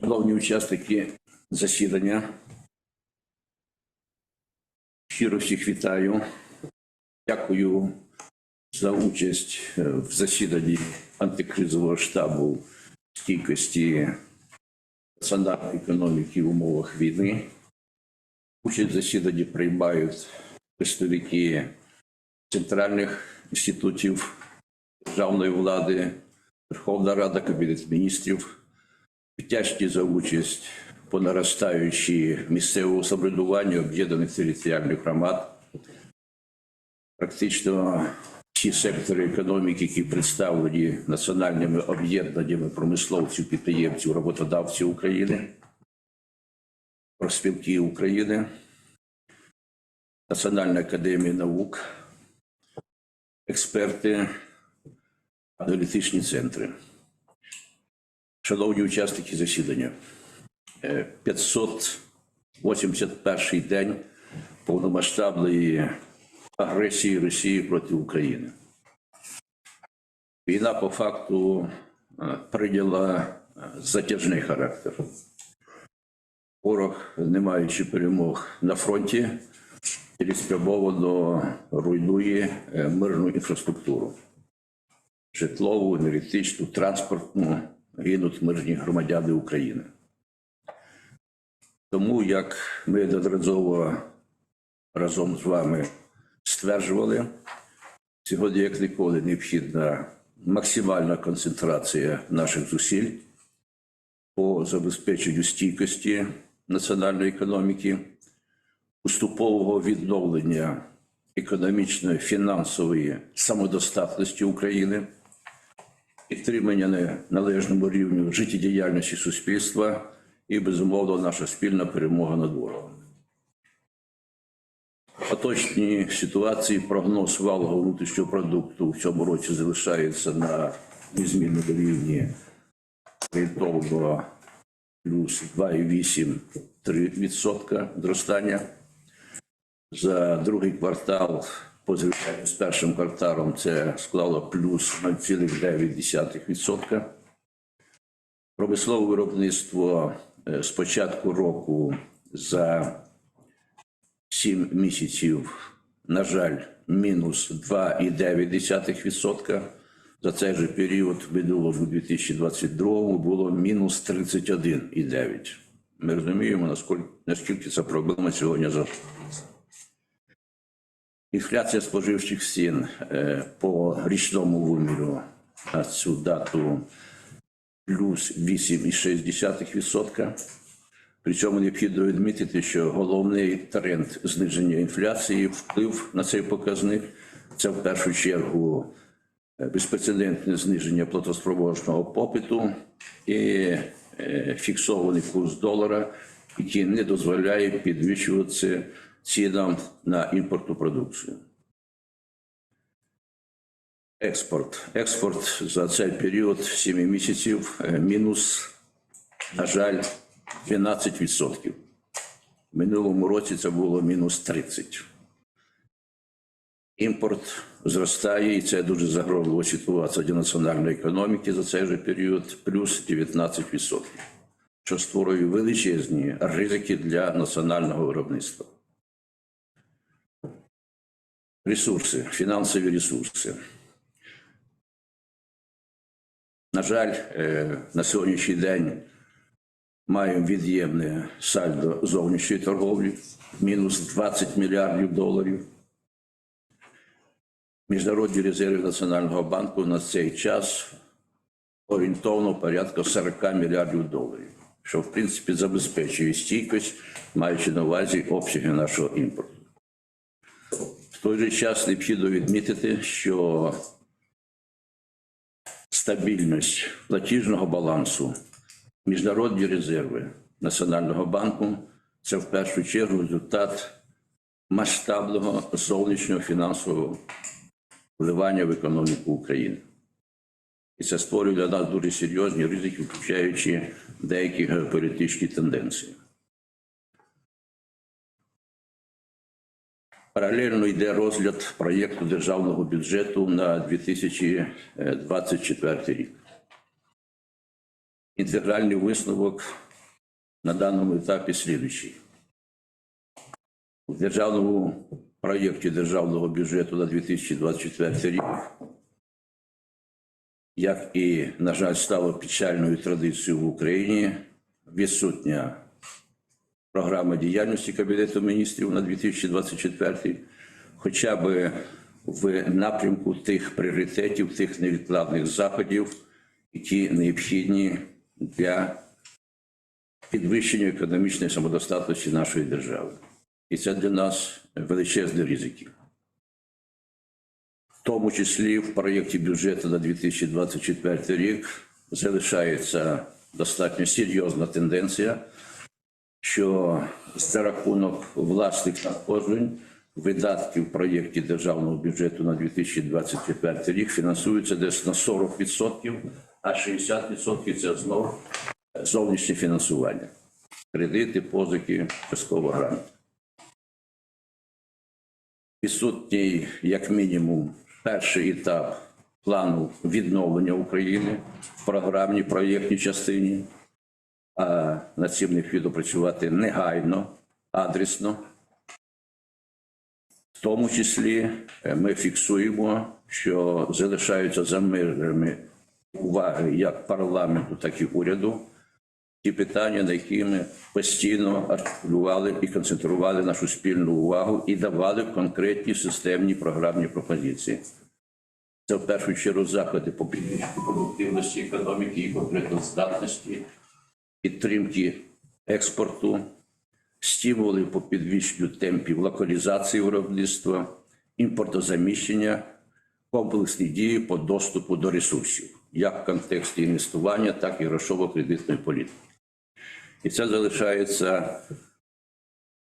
Шановні учасники засідання, щиро всіх вітаю. Дякую за участь е, в засіданні антикризового штабу стійкості національної економіки в умовах війни. Участь в засіданні приймають представники центральних інститутів державної влади, Верховна Рада, Кабінет міністрів. Вдячні за участь по наростаючій місцевого самоврядування об'єднаних територіальних громад. Практично всі сектори економіки, які представлені національними об'єднаннями промисловців, підприємців, роботодавців України, профспілки України, Національна академія наук, експерти, аналітичні центри. Шановні учасники засідання, е, 581 день повномасштабної агресії Росії проти України. Війна по факту е, прийняла е, затяжний характер. Ворог, не маючи перемог на фронті, цілеспрямовано руйнує е, мирну інфраструктуру житлову, енергетичну, транспортну гинуть мирні громадяни України. Тому, як ми неодноразово разом з вами стверджували, сьогодні, як ніколи, необхідна максимальна концентрація наших зусиль по забезпеченню стійкості національної економіки, поступового відновлення економічної фінансової самодостатності України підтримання на належному рівню життєдіяльності суспільства і, безумовно, наша спільна перемога над ворогом. В поточній ситуації прогноз валового внутрішнього продукту в цьому році залишається на незмінному рівні орієнтовно плюс 2,8-3% зростання. За другий квартал по зрівнянню з першим кварталом це склало плюс 0,9%. Промислове виробництво е, з початку року за 7 місяців, на жаль, мінус 2,9%. За цей же період минулого 2022 було мінус 31,9%. Ми розуміємо, наскільки, наскільки ця проблема сьогодні. Інфляція споживчих цін е, по річному виміру на цю дату плюс 8,6%. Причому необхідно відмітити, що головний тренд зниження інфляції, вплив на цей показник це в першу чергу е, безпрецедентне зниження платоспроможного попиту і е, фіксований курс долара, який не дозволяє підвищувати цінам на імпортну продукцію. Експорт. Експорт за цей період 7 місяців мінус, на жаль, 12%. В минулому році це було мінус 30%. Імпорт зростає, і це дуже загрозлива ситуація для національної економіки за цей же період, плюс 19%, що створює величезні ризики для національного виробництва. Ресурси, фінансові ресурси. На жаль, е, на сьогоднішній день маємо від'ємне сальдо зовнішньої торговлі, мінус 20 мільярдів доларів. Міжнародні резерви Національного банку на цей час орієнтовно порядка 40 мільярдів доларів, що в принципі забезпечує стійкость, маючи на увазі обсяги нашого імпорту. Той же час необхідно відмітити, що стабільність платіжного балансу, міжнародні резерви Національного банку це в першу чергу результат масштабного зовнішнього фінансового вливання в економіку України. І це створює для нас дуже серйозні ризики, включаючи деякі геополітичні тенденції. Паралельно йде розгляд проєкту державного бюджету на 2024 рік. Інтегральний висновок на даному етапі слідуючий. У державному проєкті державного бюджету на 2024 рік, як і, на жаль, стало печальною традицією в Україні, відсутня програма діяльності Кабінету міністрів на 2024, хоча б в напрямку тих пріоритетів, тих невідкладних заходів, які необхідні для підвищення економічної самодостатності нашої держави. І це для нас величезні ризики. В тому числі в проєкті бюджету на 2024 рік залишається достатньо серйозна тенденція, що за рахунок власних надходжень видатки в проєкті державного бюджету на 2024 рік фінансуються десь на 40%, а 60% це знову зовнішнє фінансування. Кредити, позики, частково грант. Відсутній, як мінімум, перший етап плану відновлення України в програмній проєктній частині. А над цим необхідно працювати негайно, адресно. В тому числі е, ми фіксуємо, що залишаються за межами уваги як парламенту, так і уряду ті питання, на які ми постійно артикулювали і концентрували нашу спільну увагу і давали конкретні системні програмні пропозиції. Це в першу чергу заходи по підвищенню продуктивності економіки і конкурентоздатності, підтримки експорту, стимули по підвищенню темпів локалізації виробництва, імпортозаміщення, комплексні дії по доступу до ресурсів, як в контексті інвестування, так і грошово-кредитної політики. І це залишається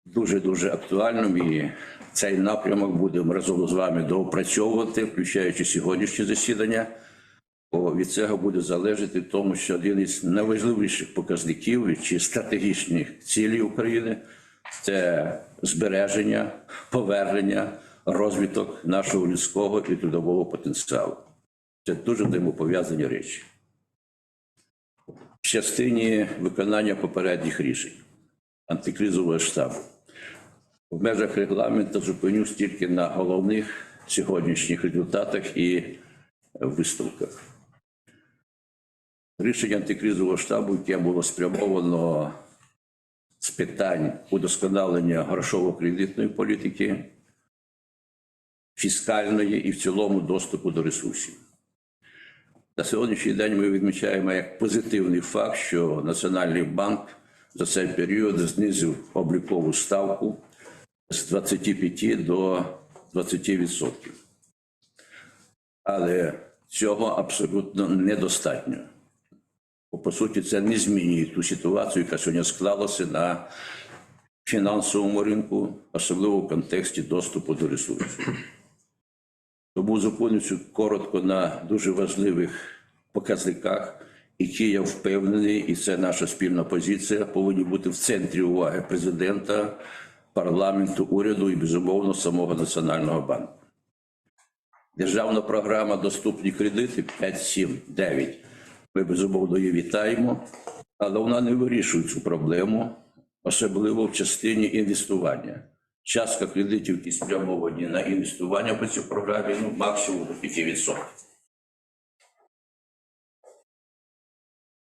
дуже-дуже актуальним. І цей напрямок будемо разом з вами доопрацьовувати, включаючи сьогоднішнє засідання. Від цього буде залежати тому, що один із найважливіших показників чи стратегічних цілей України це збереження, повернення, розвиток нашого людського і трудового потенціалу. Це дуже взаємопов'язані речі. В частині виконання попередніх рішень антикризового штабу. В межах регламенту зупинюсь тільки на головних сьогоднішніх результатах і висновках. Рішення антикризового штабу, яке було спрямовано з питань удосконалення грошово-кредитної політики, фіскальної і в цілому доступу до ресурсів. На сьогоднішній день ми відмічаємо як позитивний факт, що Національний банк за цей період знизив облікову ставку з 25 до 20%. Але цього абсолютно недостатньо. По суті, це не змінює ту ситуацію, яка сьогодні склалася на фінансовому ринку, особливо в контексті доступу до ресурсів. Тому зупинюся коротко на дуже важливих показниках, які я впевнений, і це наша спільна позиція, повинні бути в центрі уваги президента, парламенту, уряду і, безумовно, самого Національного банку. Державна програма Доступні кредити 5, 7, 9. Ми безумовно її вітаємо, але вона не вирішує цю проблему, особливо в частині інвестування. Частка кредитів, які спрямовані на інвестування по цій програмі, ну, максимум до 5%.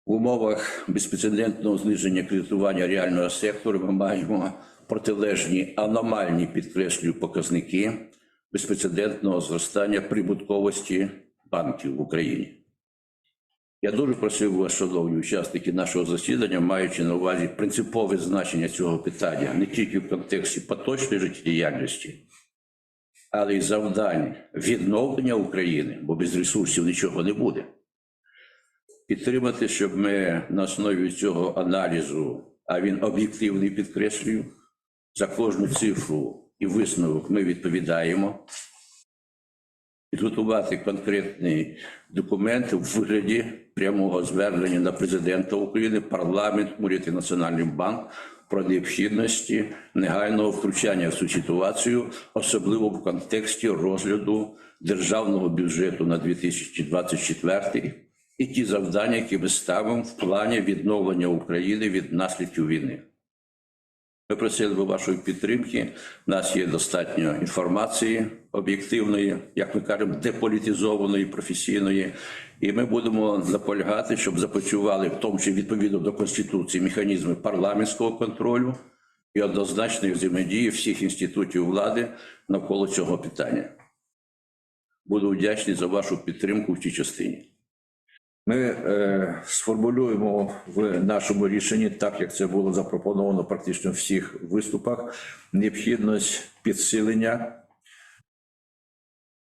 В умовах безпрецедентного зниження кредитування реального сектору ми маємо протилежні аномальні підкреслюю показники безпрецедентного зростання прибутковості банків в Україні. Я дуже просив вас, шановні учасники нашого засідання, маючи на увазі принципове значення цього питання не тільки в контексті поточної життєдіяльності, але й завдань відновлення України, бо без ресурсів нічого не буде. Підтримати, щоб ми на основі цього аналізу, а він об'єктивний підкреслюю, за кожну цифру і висновок ми відповідаємо підготувати конкретний документ у вигляді прямого звернення на президента України, парламент, уряд і Національний банк про необхідності негайного втручання в цю ситуацію, особливо в контексті розгляду державного бюджету на 2024 і ті завдання, які ми ставимо в плані відновлення України від наслідків війни. Ми просили би вашої підтримки. У нас є достатньо інформації об'єктивної, як ми кажемо, деполітизованої, професійної. І ми будемо наполягати, щоб запрацювали в тому числі відповідно до конституції механізми парламентського контролю і однозначної взаємодії всіх інститутів влади навколо цього питання. Буду вдячний за вашу підтримку в цій частині. Ми е, сформулюємо в нашому рішенні, так як це було запропоновано практично всіх виступах, необхідність підсилення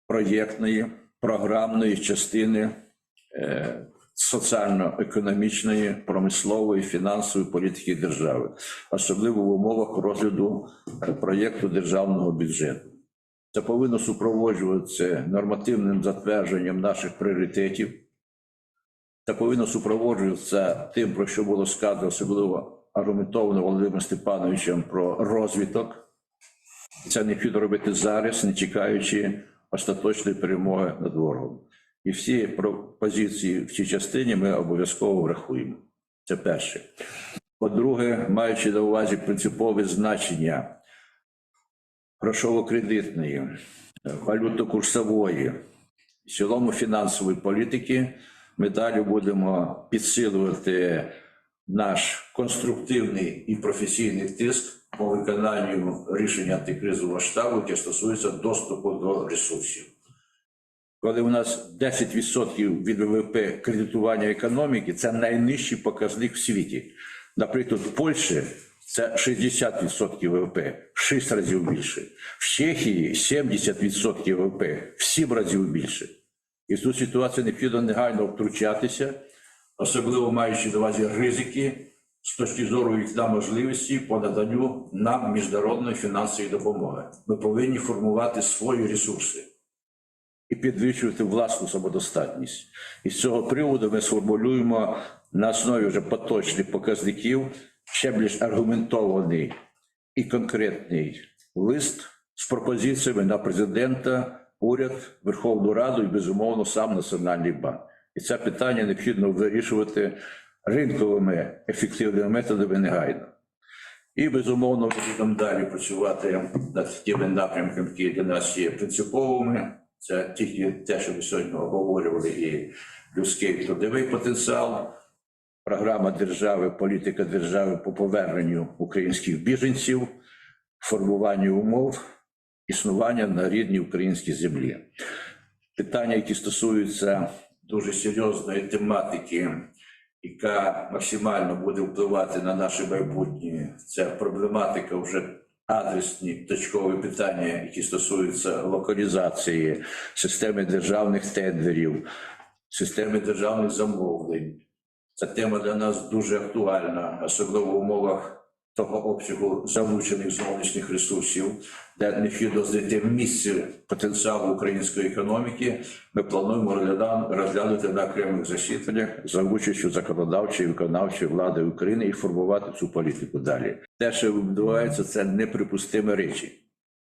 проєктної, програмної частини е, соціально-економічної, промислової, фінансової політики держави, особливо в умовах розгляду проєкту державного бюджету. Це повинно супроводжуватися нормативним затвердженням наших пріоритетів. Це повинно супроводжуватися тим, про що було сказано, особливо аргументовано Володимиром Степановичем про розвиток. Це необхідно робити зараз, не чекаючи остаточної перемоги над ворогом. І всі пропозиції в цій частині ми обов'язково врахуємо. Це перше. По-друге, маючи на увазі принципове значення грошово-кредитної, валютно-курсової, в цілому фінансової політики, ми далі будемо підсилювати наш конструктивний і професійний тиск по виконанню рішення антикризового штабу, яке стосується доступу до ресурсів. Коли у нас 10% від ВВП кредитування економіки, це найнижчий показник в світі. Наприклад, в Польщі це 60% ВВП, в 6 разів більше. В Чехії 70% ВВП, в 7 разів більше. І в цю ситуацію необхідно негайно втручатися, особливо маючи на увазі ризики з точки зору вікна можливості по наданню нам міжнародної фінансової допомоги. Ми повинні формувати свої ресурси і підвищувати власну самодостатність. І з цього приводу ми сформулюємо на основі вже поточних показників ще більш аргументований і конкретний лист з пропозиціями на президента, уряд, Верховну Раду і безумовно сам Національний банк. І це питання необхідно вирішувати ринковими ефективними методами негайно. І безумовно ми будемо далі працювати над тими напрямками, які для нас є принциповими. Це тільки те, що ми сьогодні обговорювали, і людський трудовий потенціал, програма держави, політика держави по поверненню українських біженців, формуванню умов існування на рідній українській землі. Питання, які стосуються дуже серйозної тематики, яка максимально буде впливати на наше майбутнє, це проблематика вже адресні точкові питання, які стосуються локалізації, системи державних тендерів, системи державних замовлень. Ця тема для нас дуже актуальна, особливо в умовах того обсягу залучених зовнішніх ресурсів, де необхідно знайти місце потенціалу української економіки. Ми плануємо розглянути на окремих засіданнях за участю законодавчої виконавчої влади України і формувати цю політику далі. Те, що відбувається, це неприпустимі речі.